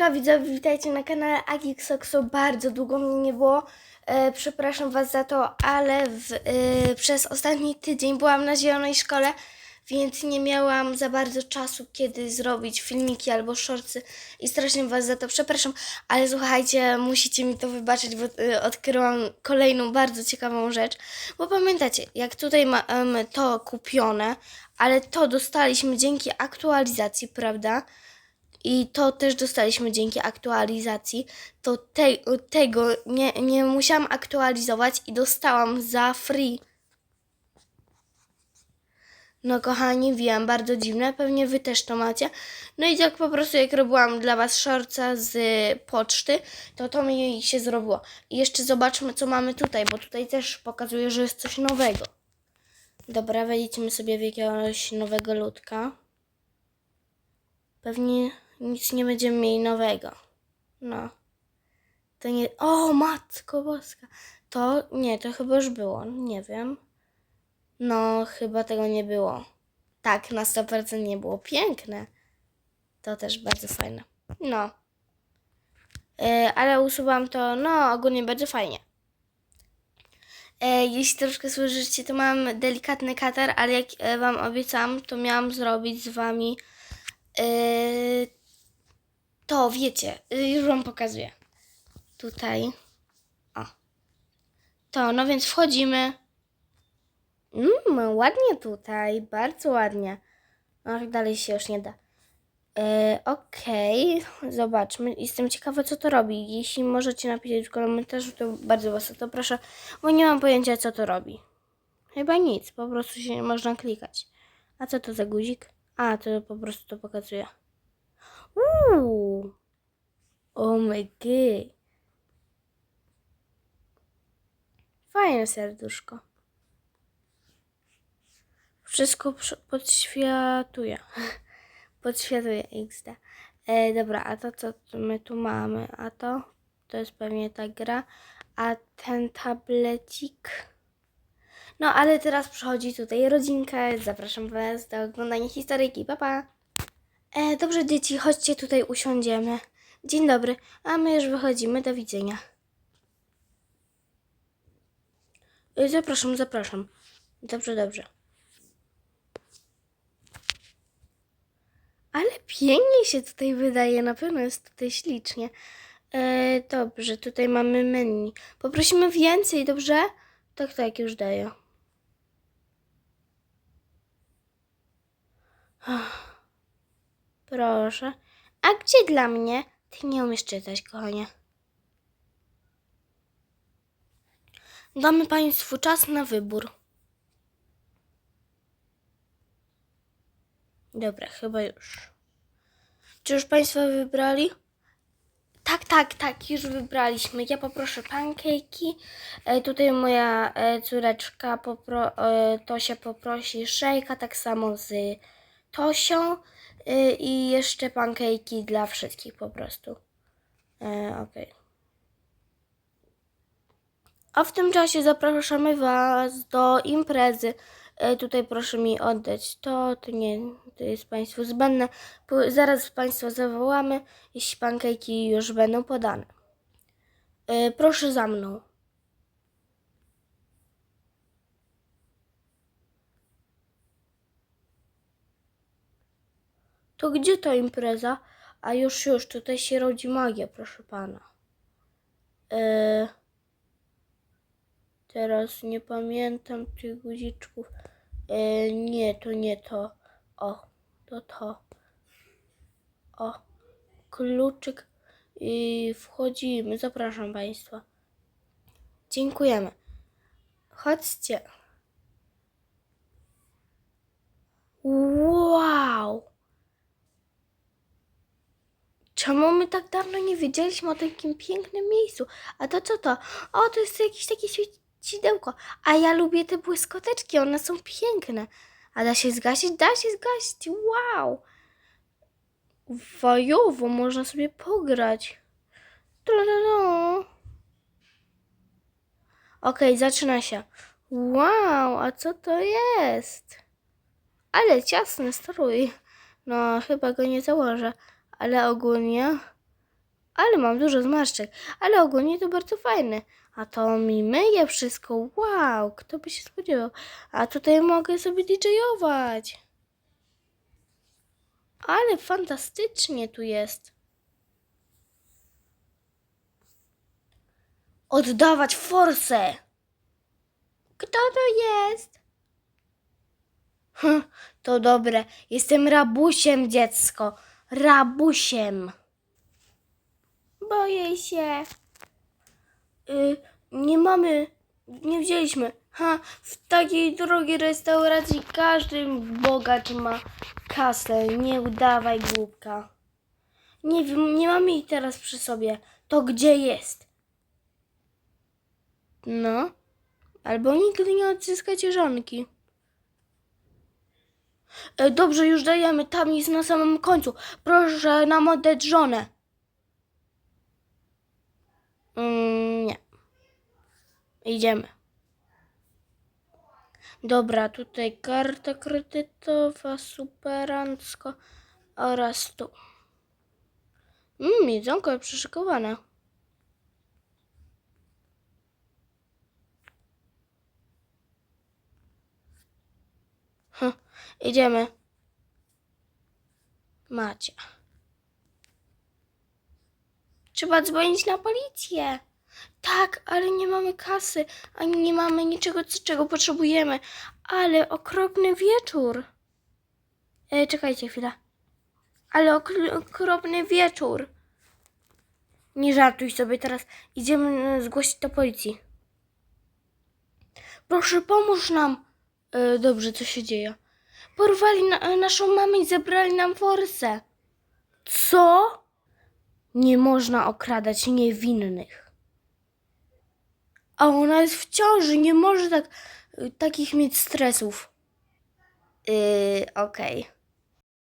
Siemanka widzowie, witajcie na kanale Agixoxo. Bardzo długo mnie nie było. E, przepraszam Was za to, ale w, e, przez ostatni tydzień byłam na zielonej szkole, więc nie miałam za bardzo czasu, kiedy zrobić filmiki albo shortsy i strasznie Was za to przepraszam, ale słuchajcie, musicie mi to wybaczyć, bo e, odkryłam kolejną bardzo ciekawą rzecz, bo pamiętacie, jak tutaj mamy to kupione, ale to dostaliśmy dzięki aktualizacji, prawda? I to też dostaliśmy dzięki aktualizacji. To te, tego nie, nie musiałam aktualizować i dostałam za free. No kochani, wiem, bardzo dziwne, pewnie wy też to macie. No i tak po prostu jak robiłam dla was shortsa z poczty, to to mi się zrobiło. I jeszcze zobaczmy co mamy tutaj, bo tutaj też pokazuje, że jest coś nowego. Dobra, wejdźmy sobie w jakiegoś nowego ludka. Pewnie nic nie będziemy mieli nowego. No. To nie. O, matko boska. To nie, to chyba już było. Nie wiem. No, chyba tego nie było. Tak, na 100% nie było. Piękne. To też bardzo fajne. No. E, ale usuwam to, no, ogólnie bardzo fajnie. E, jeśli troszkę słyszycie, to mam delikatny katar, ale jak e, Wam obiecałam, to miałam zrobić z Wami e, to, wiecie, y, już Wam pokazuję. Tutaj. O. To, no więc wchodzimy. Mmm, ładnie tutaj, bardzo ładnie. Ach, dalej się już nie da. E, Okej, zobaczmy. Jestem ciekawa, co to robi. Jeśli możecie napisać w komentarzu, to bardzo Was o to proszę, bo nie mam pojęcia, co to robi. Chyba nic, po prostu się nie można klikać. A co to za guzik? A, to po prostu to pokazuje. Uuu. Oh my god. Fajne serduszko. Wszystko podświatuje. Podświatuje XD. E, dobra, a to co my tu mamy? A to? To jest pewnie ta gra. A ten tablecik? No, ale teraz przychodzi tutaj rodzinka. Zapraszam Was do oglądania historyjki. Pa, pa! E, dobrze, dzieci, chodźcie tutaj usiądziemy. Dzień dobry, a my już wychodzimy. Do widzenia. E, zapraszam, zapraszam. Dobrze, dobrze. Ale pięknie się tutaj wydaje, na pewno jest tutaj ślicznie. E, dobrze, tutaj mamy menu. Poprosimy więcej, dobrze? Tak, tak, już daję. Proszę. A gdzie dla mnie? Ty nie umiesz czytać, kochanie. Damy Państwu czas na wybór. Dobra, chyba już. Czy już Państwo wybrali? Tak, tak, tak, już wybraliśmy. Ja poproszę pancake'i. E, tutaj moja e, córeczka popro, e, poprosi szejka, tak samo z Tosią. E, I jeszcze pancake'i dla wszystkich po prostu. E, Okej. A w tym czasie zapraszamy Was do imprezy. E, tutaj proszę mi oddać to, to nie, to jest Państwu zbędne. Po- Zaraz Państwa zawołamy, jeśli pankejki już będą podane. E, proszę za mną. To gdzie ta impreza? A już, już, tutaj się rodzi magia, proszę pana. E, teraz nie pamiętam tych guziczków. E, nie, to nie to. O, to to. O, kluczyk. I wchodzimy. Zapraszam Państwa. Dziękujemy. Chodźcie. Wow! Czemu my tak dawno nie wiedzieliśmy o takim pięknym miejscu? A to co to? O, to jest jakieś takie świecidełko. A ja lubię te błyskoteczki, one są piękne. A da się zgasić? Da się zgasić. Wow! Fajowo, można sobie pograć. Okej, zaczyna się. Wow, a co to jest? Ale ciasny strój. No, chyba go nie założę, ale ogólnie ale mam dużo zmarszczek, ale ogólnie to bardzo fajne. A to mi myje wszystko. Wow, kto by się spodziewał. A tutaj mogę sobie DJ-ować. Ale fantastycznie tu jest. Oddawać forsę. Kto to jest? Hm, to dobre. Jestem rabusiem, dziecko. Rabusiem. Boję się. Y, nie mamy, nie wzięliśmy. Ha, w takiej drogiej restauracji każdy bogacz ma kasę. Nie udawaj głupka. Nie wiem, nie mamy jej teraz przy sobie. To gdzie jest? No, albo nigdy nie odzyskacie żonki. E, Dobrze, już dajemy. Tam jest na samym końcu. Proszę nam oddać żonę. Mm, nie. Idziemy. Dobra, tutaj karta kredytowa, superancko oraz tu. Mmm, jedzonko przyszykowane. Hm, idziemy. Macie. Trzeba dzwonić na policję. Tak, ale nie mamy kasy, ani nie mamy niczego, czego potrzebujemy. Ale okropny wieczór. E, czekajcie chwilę. Ale okr- okropny wieczór. Nie żartuj sobie teraz. Idziemy e, zgłosić to policji. Proszę, pomóż nam. E, dobrze, co się dzieje? Porwali na, e, naszą mamę i zabrali nam forsę. Co? Nie można okradać niewinnych. A ona jest w ciąży, nie może tak, y, takich mieć stresów. Yy, okej.